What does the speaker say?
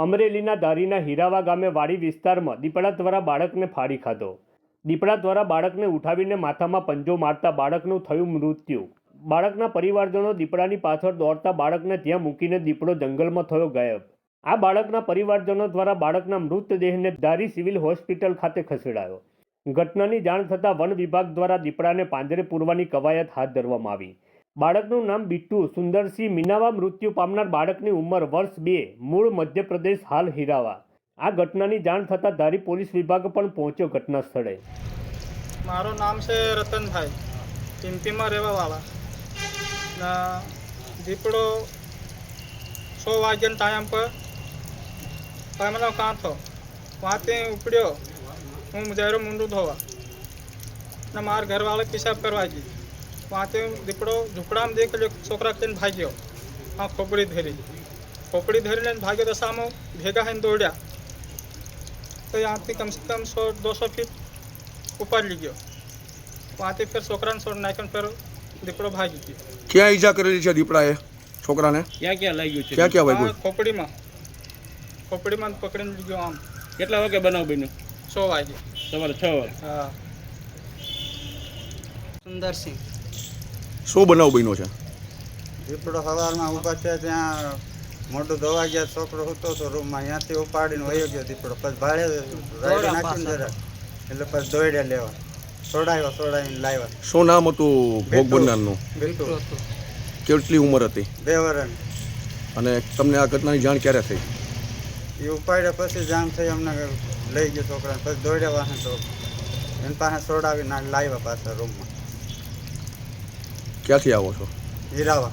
અમરેલીના ધારીના હીરાવા ગામે વાડી વિસ્તારમાં દીપડા દ્વારા બાળકને ફાડી ખાધો. દીપડા દ્વારા બાળકને ઉઠાવીને માથામાં પંજો મારતા બાળકનું થયું મૃત્યુ. બાળકના પરિવારજનો દીપડાની પાછળ દોડતા બાળકને ત્યાં મૂકીને દીપડો જંગલમાં થયો ગાયબ. આ બાળકના પરિવારજનો દ્વારા બાળકના મૃતદેહને ધારી સિવિલ હોસ્પિટલ ખાતે ખસેડાયો. ઘટનાની જાણ થતાં વન વિભાગ દ્વારા દીપડાને પાંજરે પૂરવાની કવાયત હાથ ધરવામાં આવી. બાળકનું નામ બિટ્ટુ, સુંદરસિંહ મીનાવા મૃત્યુ પામનાર બાળકની ઉંમર વર્ષ બે, મૂળ મધ્યપ્રદેશ, હાલ હીરાવા. આ ઘટનાની જાણ થતાં ધારી પોલીસ વિભાગ પણ પહોંચ્યો ઘટના સ્થળે મારું નામ છે રતનભાઈ ચિંતીમાં રહેવાવાળા. દીપડો સો વાગ્યાના ટાઈમ પર પામનો કાંઠો. વાંથી ઉપડ્યો. હું જયરો મુંડું ધોવા. ને મારા ઘરવાળા પિશાબ કરવા ગઈ વાંથી દીપડો ઝૂંપડામાં દેખેલો છોકરા થઈને ભાગ્યો. હા ખોપડી ધરી. ખોપડી ધરીને ભાગ્યો તો સામો ભેગા થઈને દોડ્યા. તો ત્યાંથી કમસે કમ સો દોસો ફીટ ઉપર લઈ ગયો ત્યાંથી ફેર છોકરાને છોડ નાખ્યો ફેર દીપડો ભાગી ગયો. ક્યાં ઈજા કરેલી છે દીપડાએ છોકરાને? ક્યાં ક્યાં લાગ્યું છે? ક્યાં ક્યાં વાગ્યું? ખોપડીમાં. ખોપડીમાં પકડીને લઈ ગયો આમ. કેટલા વાગે બનાવ બન્યો? સો વાગે. સવારે છ વાગે. હા. સુંદરસિંહ. શું બનાવ બન્યો છે? દીપડો સવારમાં ઊભા છે ત્યાં મોટો ધોવા ગયા છોકરો હતો તો રૂમમાં ત્યાંથી ઉપાડીને વયો ગયો દીપડો. પછી ભાડે રાઈડ નાખીને જરા એટલે પછી દોડ્યા લેવા. છોડાયો સોડાવીને લાવ્યા. શું નામ હતું ભોગ બનનારનું? બિલકુલ કેટલી ઉંમર હતી? બે વર્ષ અને તમને આ ઘટનાની જાણ ક્યારે થઈ? એ ઉપાડ્યા પછી જામ થઈ અમને લઈ ગયો છોકરાને. પછી દોડ્યા વાહન તો એની પાસે સોડાવીને લાવ્યા પાછા રૂમમાં. ક્યાંથી આવો છો? હીરાવા